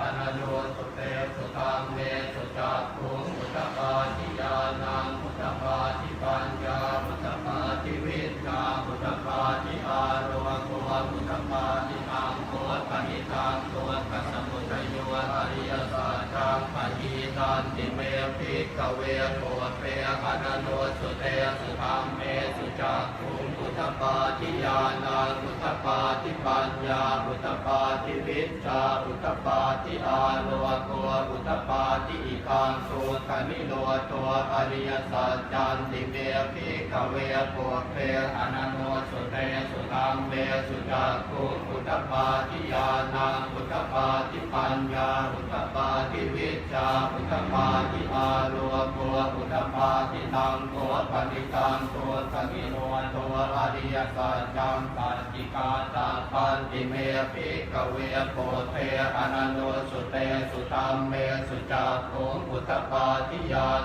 อนันโยสุเตสุธรรมเมสุจักขุงพุทธปาทิยานังพุทธปาทิปัญญาพุทธปาทิวิชาพุทธปาทิอาโรโกพุทธปาทิอังโคปนิทังตัวกสมุทโยอริยสัจจังปะทีตันติเมภิกขเวโกเปอนันโยสุเตสุธรรมเมสุจักขุงพุทธปาทิยานังพุทธ ปัญญาพุทธปาทิวิชาพุทธปาทิอาโลโกพุทธปาทิอิคังสุขมิโลตัวอริยสัจจันติเมภิกขเวโกเปอนันโนสุเตสุธรรมเมสุจักขุงพุทธปาทิยานังพุทธปาทิปัญญาพุทธปาทิวิชาพุทธปาทิอาโลัวพุทธปาทิตังตัวปฏิตังตัวสมิโนตัวอริยสัจจังปัจจิกาตาปันติเมภิกเวโพเทอนันโนสุเตสุธรรมเมสุจารุงพุทธปาทิยาน